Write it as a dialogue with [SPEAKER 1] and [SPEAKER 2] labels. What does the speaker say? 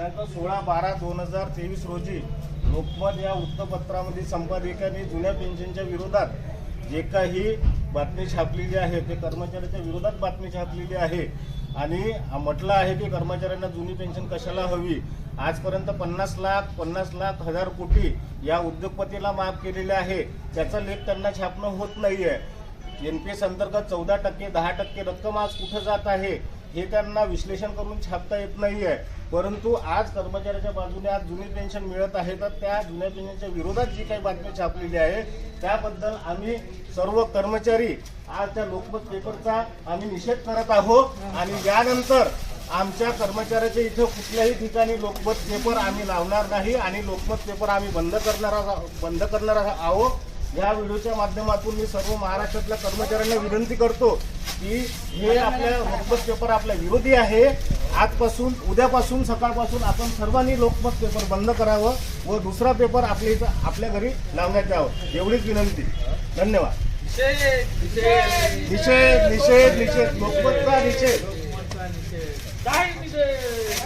[SPEAKER 1] दिनांक सोळा बारा दोन हजार तेवीस रोजी लोकमत या वृत्तपत्रामध्ये संपादकांनी जुन्या पेन्शनच्या विरोधात जे काही बातमी छापलेली आहे ते कर्मचाऱ्याच्या विरोधात बातमी छापलेली आहे. आणि म्हटलं आहे की कर्मचाऱ्यांना जुनी पेन्शन कशाला हवी? आजपर्यंत पन्नास लाख पन्नास लाख हजार कोटी या उद्योगपतीला माफ केलेले आहे. त्याचा लेख त्यांना छापणं होत नाही आहे एन पी एस अंतर्गत चौदा टक्के दहा टक्के रक्कम आज कुठं जात आहे? हे त्यांना विश्लेषण करून छापता येत नाही आहे परंतु आज कर्मचाऱ्याच्या बाजूने आज जुनी पेन्शन मिळत आहे तर त्या जुन्या पेन्शनच्या विरोधात जी काही बातमी छापलेली आहे त्याबद्दल आम्ही सर्व कर्मचारी आज त्या लोकमत पेपरचा आम्ही निषेध करत आहोत. आणि यानंतर आमच्या कर्मचाऱ्याच्या इथं कुठल्याही ठिकाणी लोकमत पेपर आम्ही लावणार नाही आणि लोकमत पेपर आम्ही बंद करणार बंद करणार आहोत या व्हिडिओच्या माध्यमातून मी सर्व महाराष्ट्रातल्या कर्मचाऱ्यांना विनंती करतो की हे आपल्या लोकमत पेपर आपल्या विरोधी आहे. आजपासून उद्यापासून सकाळपासून आपण सर्वांनी लोकमत पेपर बंद करावं व दुसरा पेपर आपल्या इथं आपल्या घरी लावण्यात यावं एवढीच विनंती. धन्यवाद. निषेध निषेध निषेध. लोकमतचा निषेध.
[SPEAKER 2] काय निषेध?